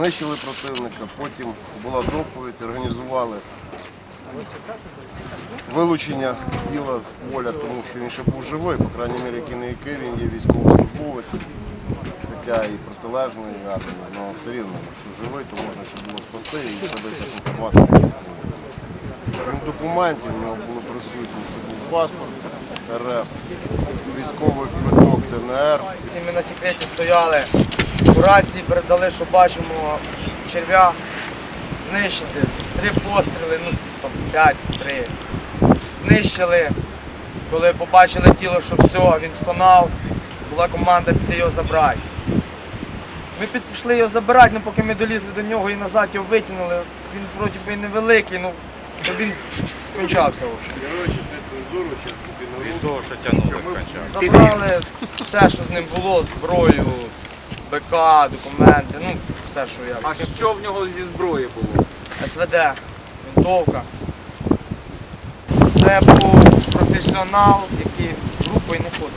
знищили противника, потім була доповідь, організували вилучення тіла з поля, тому що він ще був живий, по крайній мірі, який не який він є військовослужбовець, хоча і протилежної армії, але все рівно, якщо живий, то можна ще було спасти і інформацію. Крім документів, у нього були присутні, це був паспорт РФ, військовий квиток ДНР, Ми на секреті стояли, у рації передали, що бачимо черв'я знищити. Три постріли, ну там п'ять, три. Знищили. Коли побачили тіло, що все, він стонав, була команда піти його забрати. Ми пішли його забирати, ну поки ми долізли до нього і назад його витягнули. Він вроді би невеликий, ну то він скончався. Він того, що тягнуло скончав. Забрали все, що з ним було, зброю, БК, документи, ну все, що я. А що в нього зі зброї було? СВД, винтовка. Це був професіонал, який групою не ходить.